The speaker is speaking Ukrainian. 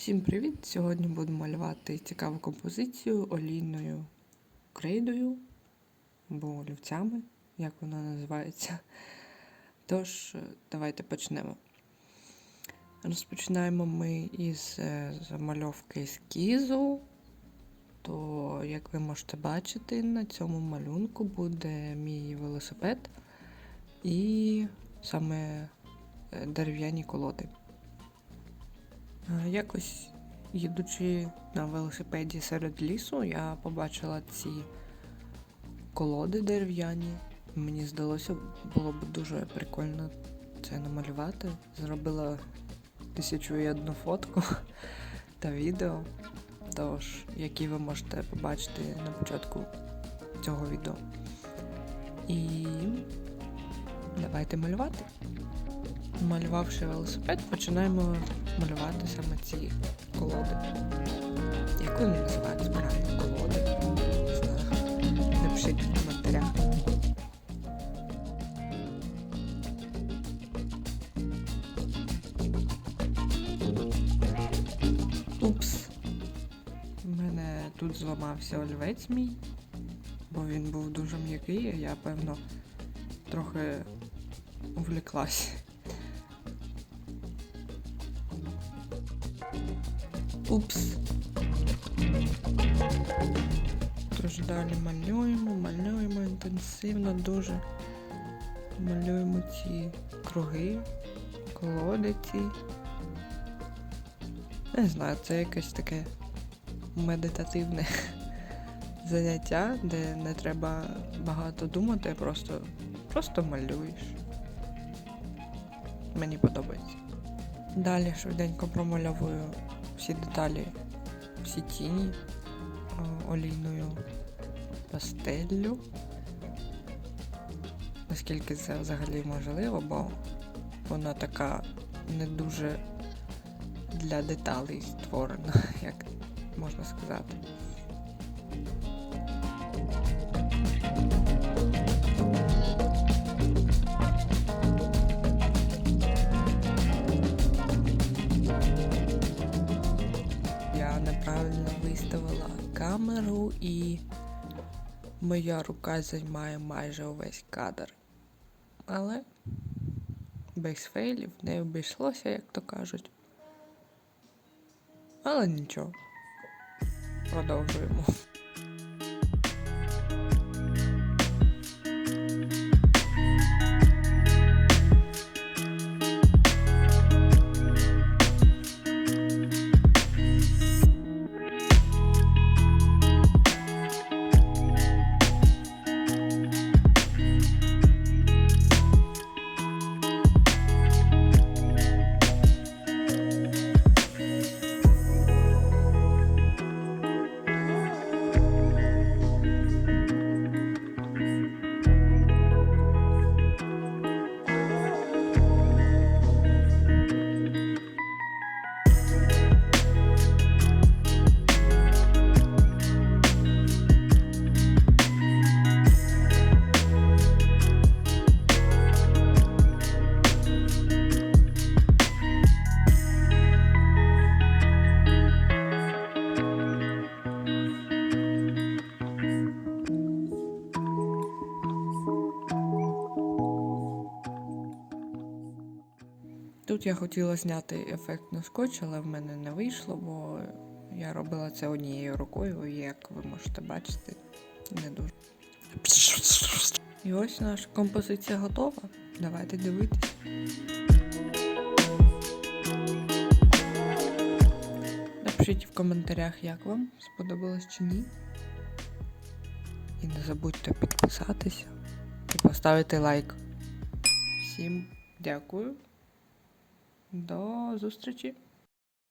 Всім привіт! Сьогодні буду малювати цікаву композицію олійною крейдою або олівцями, як вона називається. Тож, е, давайте почнемо. Розпочинаємо ми із е, замальовки ескізу. То, як ви можете бачити, на цьому малюнку буде мій велосипед і саме е, дерев'яні колоди. Е, Якось їдучи на велосипеді серед лісу, я побачила ці колоди дерев'яні. Мені здалося, було б дуже прикольно це намалювати. Зробила тисячу і одну фотку та відео. Тож, які ви можете побачити на початку цього відео. І давайте малювати. Малювавши велосипед, починаємо малювати саме ці колоди. Як вони називаються правильно? Колоди? Не знаю. Напишіть в коментарях. Упс. У мене тут зламався олівець мій, бо він був дуже м'який, а я, певно, трохи увлеклась. Упс. Тож далі малюємо, малюємо інтенсивно дуже. Малюємо ці круги, колоди ці. Не знаю, це якесь таке медитативне заняття, де не треба багато думати, просто, просто малюєш. Мені подобається. Далі швиденько промальовую всі деталі, всі тіні е, олійною пастеллю. Наскільки це взагалі можливо, бо вона така не дуже для деталей створена, як можна сказати. Камеру і моя рука займає майже увесь кадр. Але без фейлів не обійшлося, як то кажуть. Але нічого. Продовжуємо. Тут я хотіла зняти ефект на скотч, але в мене не вийшло, бо я робила це однією рукою, і як ви можете бачити, не дуже. І ось наша композиція готова. Давайте дивитись. Напишіть в коментарях, як вам сподобалось чи ні. І не забудьте підписатися і поставити лайк. Всім дякую. До зустрічі!